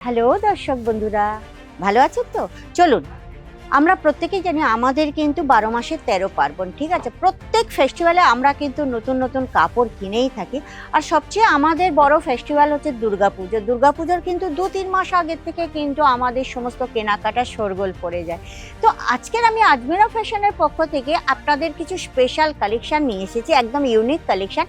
Hello দর্শক বন্ধুরা ভালো আছেন তো? চলুন আমরা প্রত্যেকেই জানি আমাদের কিন্তু বারো মাসে তেরো পার্বণ, ঠিক আছে? প্রত্যেক ফেস্টিভ্যালে আমরা কিন্তু নতুন নতুন কাপড় কিনেই থাকি। আর সবচেয়ে আমাদের বড় ফেস্টিভ্যাল হচ্ছে দুর্গাপুজো। দুর্গাপুজোর কিন্তু দু তিন মাস আগের থেকে কিন্তু আমাদের সমস্ত কেনাকাটা শোরগোল পড়ে যায়। তো আজকের আমি আজমিরা ফ্যাশনের পক্ষ থেকে আপনাদের কিছু স্পেশাল কালেকশান নিয়ে এসেছি, একদম ইউনিক কালেকশান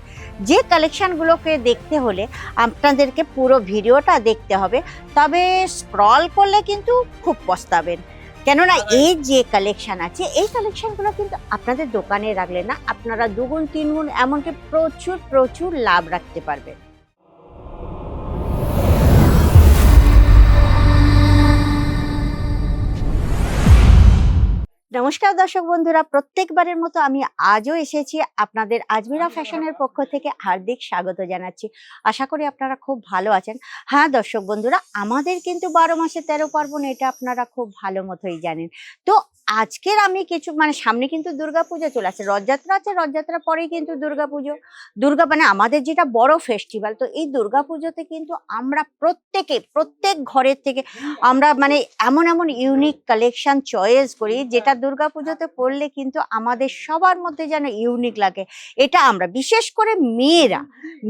যে কালেকশানগুলোকে দেখতে হলে আপনাদেরকে পুরো ভিডিওটা দেখতে হবে। তবে স্ক্রল করলে কিন্তু খুব পস্তাবেন। কেননা এই যে কালেকশন আছে, এই কালেকশনগুলো কিন্তু আপনাদের দোকানে রাখলে না আপনারা দুগুণ, তিনগুণ, এমনকি প্রচুর প্রচুর লাভ রাখতে পারবেন। নমস্কার দর্শক বন্ধুরা, প্রত্যেকবারের মতো আমি আজও এসেছি আপনাদের আজমিরা ফ্যাশনের পক্ষ থেকে হার্দিক স্বাগত জানাচ্ছি। আশা করি আপনারা খুব ভালো আছেন। হ্যাঁ দর্শক বন্ধুরা, আমাদের কিন্তু বারো মাসে তেরো পার্বণ, এটা আপনারা খুব ভালো মতোই জানেন। তো আজকের আমি কিছু মানে সামনে কিন্তু দুর্গাপুজো চলে আসছে। রথযাত্রা আছে রথযাত্রার পরেই কিন্তু দুর্গাপুজো। দুর্গা মানে আমাদের যেটা বড় ফেস্টিভ্যাল তো এই দুর্গাপুজোতে কিন্তু আমরা প্রত্যেকে, প্রত্যেক ঘরের থেকে আমরা মানে এমন এমন ইউনিক কালেকশন চয়েস করি, যেটা দুর্গাপুজোতে পড়লে কিন্তু আমাদের সবার মধ্যে যেন ইউনিক লাগে। এটা আমরা বিশেষ করে মেয়েরা।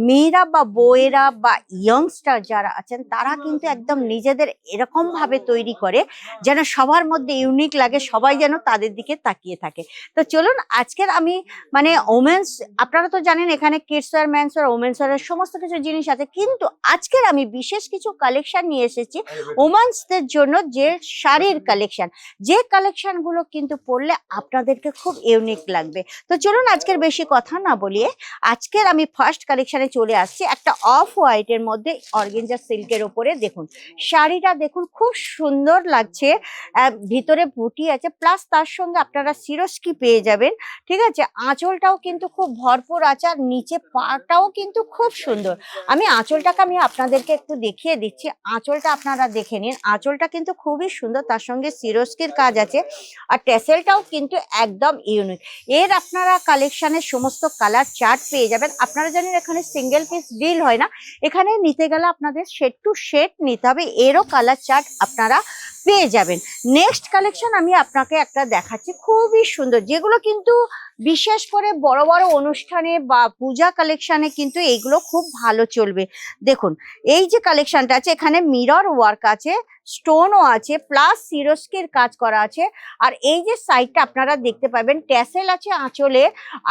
মেয়েরা বা বউয়েরা বা ইয়ংস্টার যারা আছেন তারা কিন্তু একদম নিজেদের এরকম ভাবে তৈরি করে যেন সবার মধ্যে ইউনিক লাগে সবাই যেন তাদের দিকে তাকিয়ে থাকে। তো চলুন আজকের আমি মানে ওমেন্স আপনারা তো জানেন এখানে kids wear men's wear women's wear সমস্ত কিছু জিনিস আছে কিন্তু আজকের আমি বিশেষ কিছু কালেকশন নিয়ে এসেছি ওমেন্সদের জন্য যে শাড়ির কালেকশন যে কালেকশনগুলো কিন্তু পরলে আপনাদেরকে খুব ইউনিক লাগবে। তো চলুন আজকের বেশি কথা না বলিয়ে আজকের আমি ফার্স্ট কালেকশনে চলে আসছি একটা অফ হোয়াইটের মধ্যে অর্গেঞ্জা সিল্কের ওপরে। দেখুন, শাড়িটা দেখুন, খুব সুন্দর লাগছে। ভিতরে বুটি আছে প্লাস তার সঙ্গে আপনারা সিরস্কি পেয়ে যাবেন, ঠিক আছে? আঁচলটাও কিন্তু খুব ভরপুর আছে আর নিচে পাটাও কিন্তু খুব সুন্দর। আমি আঁচলটাকে আমি আপনাদেরকে একটু দেখিয়ে দিচ্ছি। আঁচলটা আপনারা দেখে নিন। আঁচলটা কিন্তু খুবই সুন্দর, তার সঙ্গে সিরস্কির কাজ আছে। আর টেসেলটাও কিন্তু একদম ইউনিক এর আপনারা কালেকশানের সমস্ত কালার চার্ট পেয়ে যাবেন। আপনারা জানেন এখানে সিঙ্গেল পিস ডিল হয় না। এখানে নিতে গেলে আপনাদের শেড টু শেড নিতে হবে, এরও কালার চার্ট আপনারা পেয়ে যাবেন। নেক্সট কালেকশন আমি আপনাকে একটা দেখাচ্ছি, খুবই সুন্দর। যেগুলো কিন্তু বিশেষ করে বড় বড় অনুষ্ঠানে বা পূজা কালেকশানে কিন্তু এইগুলো খুব ভালো চলবে। দেখুন, এই যে কালেকশানটা আছে, এখানে মিরর ওয়ার্ক আছে স্টোনও আছে প্লাস সিরোস্কের কাজ করা আছে। আর এই যে সাইডটা আপনারা দেখতে পাবেন ট্যাসেল আছে আঁচলে,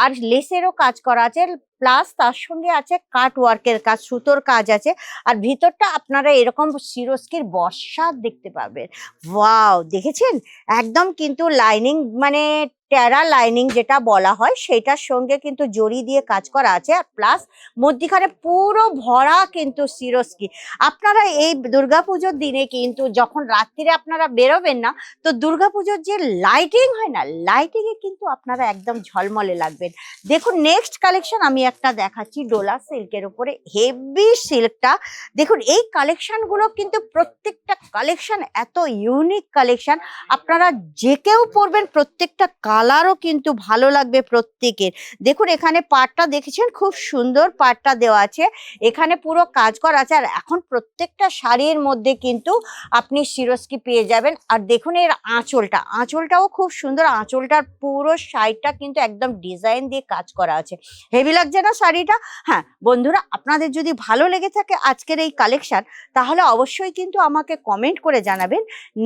আর লেসেরও কাজ করা আছে প্লাস তার সঙ্গে আছে কাট ওয়ার্কের কাজ, সুতোর কাজ আছে। আর ভিতরটা আপনারা এরকম সিরস্কির বর্ষা দেখতে পাবেন। ওয়াও দেখেছেন? একদম কিন্তু লাইনিং মানে টেরা লাইনিং যেটা বলা হয় সেটার সঙ্গে কিন্তু জড়ি দিয়ে কাজ করা আছে। আর প্লাস মধ্যিখানে পুরো ভরা কিন্তু সিরস্কি আপনারা এই দুর্গাপুজোর দিনে কিন্তু যখন রাত্রিরে আপনারা বেরোবেন না, তো দুর্গাপুজোর যে লাইটিং হয় না লাইটিংয়ে কিন্তু আপনারা একদম ঝলমলে লাগবেন। দেখুন নেক্সট কালেকশন আমি একটা দেখাচ্ছি ডোলা সিল্কের উপরে। হেভি সিল্কটা। দেখুন, এই কালেকশনগুলো কিন্তু প্রত্যেকটা কালেকশন এত ইউনিক কালেকশন আপনারা যে কেউ পরবেন, প্রত্যেকটা কালারও কিন্তু ভালো লাগবে প্রত্যেকের। দেখুন, এখানে পাটটা দেখেছেন? খুব সুন্দর পাটটা দেওয়া আছে। এখানে পুরো কাজ করা আছে। আর এখন প্রত্যেকটা শাড়ির মধ্যে কিন্তু আপনি শিরস্কি পেয়ে যাবেন। আর দেখুন, এর আঁচলটা। আঁচলটাও খুব সুন্দর। আঁচলটার পুরো সাইডটা কিন্তু একদম ডিজাইন দিয়ে কাজ করা আছে। হেভি লাগছে না শাড়িটা। হ্যাঁ বন্ধুরা, আপনাদের যদি ভালো লেগে থাকে আজকের এই কালেকশান তাহলে অবশ্যই কিন্তু আমাকে কমেন্ট করে জানাবেন।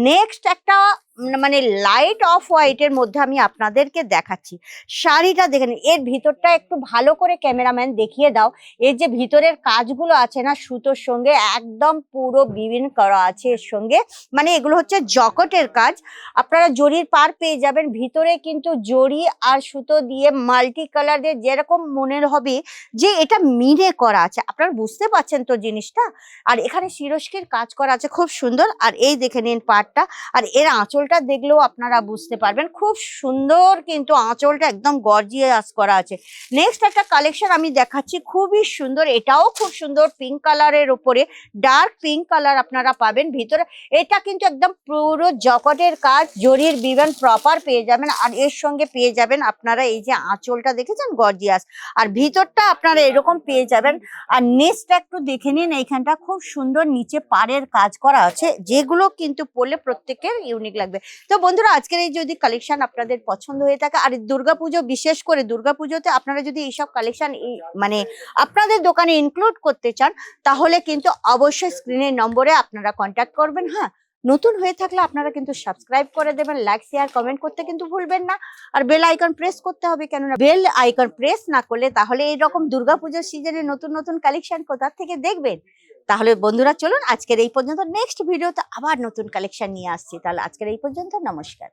নেক্সট একটা মানে লাইট অফ হোয়াইটের মধ্যে আমি আপনাদেরকে দেখাচ্ছি। শাড়িটা দেখে নিন, এর ভিতরটা একটু ভালো করে ক্যামেরাম্যান দেখিয়ে দাও। এর যে ভিতরের কাজগুলো আছে না, সুতোর সঙ্গে একদম পুরো বিভিন্ন করা আছে এর সঙ্গে। মানে এগুলো হচ্ছে জকটের কাজ। আপনারা জরির পার পেয়ে যাবেন। ভিতরে কিন্তু জরি আর সুতো দিয়ে মাল্টি কালার দিয়ে যেরকম মনে হবে যে এটা মিনে করা আছে। আপনারা বুঝতে পারছেন তো জিনিসটা? আর এখানে শিরস্কির কাজ করা আছে, খুব সুন্দর। আর এই দেখে নিন পাটটা আর এর আঁচল আঁচলটা দেখলেও আপনারা বুঝতে পারবেন। খুব সুন্দর কিন্তু আঁচলটা একদম গর্জিয়াস করা আছে। নেক্সট একটা কালেকশন আমি দেখাচ্ছি, খুবই সুন্দর, এটাও খুব সুন্দর পিঙ্ক কালারের উপরে ডার্ক পিঙ্ক কালার আপনারা পাবেন ভিতরে। এটা কিন্তু একদম পুরো জকটের কাজ, জরির বিমান প্রপার পেয়ে যাবেন আর এর সঙ্গে পেয়ে যাবেন আপনারা এই যে আঁচলটা দেখেছেন, গর্জিয়াস। আর ভিতরটা আপনারা এরকম পেয়ে যাবেন। আর নেক্সট একটু দেখে নিন, এইখানটা খুব সুন্দর নিচে পাড়ের কাজ করা আছে, যেগুলো কিন্তু পরলে প্রত্যেকের ইউনিক লাগবে। তো বন্ধুরা, আজকের এই যদি কালেকশন আপনাদের পছন্দ হয়ে থাকে, আর দুর্গাপুজো, বিশেষ করে দুর্গাপুজোতে আপনারা যদি এইসব কালেকশন মানে আপনাদের দোকানে ইনক্লুড করতে চান, তাহলে কিন্তু অবশ্যই স্ক্রিনের নম্বরে আপনারা কন্ট্যাক্ট করবেন হ্যাঁ? নতুন হয়ে থাকলে আপনারা কিন্তু সাবস্ক্রাইব করে দেবেন লাইক শেয়ার কমেন্ট করতে কিন্তু ভুলবেন না। আর বেল আইকন প্রেস করতে হবে কেননা বেল আইকন প্রেস না করলে তাহলে এইরকম দুর্গাপুজোর সিজনে নতুন নতুন কালেকশন কোথা থেকে দেখবেন? তাহলে বন্ধুরা, চলুন আজকের এই পর্যন্ত। নেক্সট ভিডিওতে আবার নতুন কালেকশন নিয়ে আসছি। তাহলে আজকের এই পর্যন্ত, নমস্কার।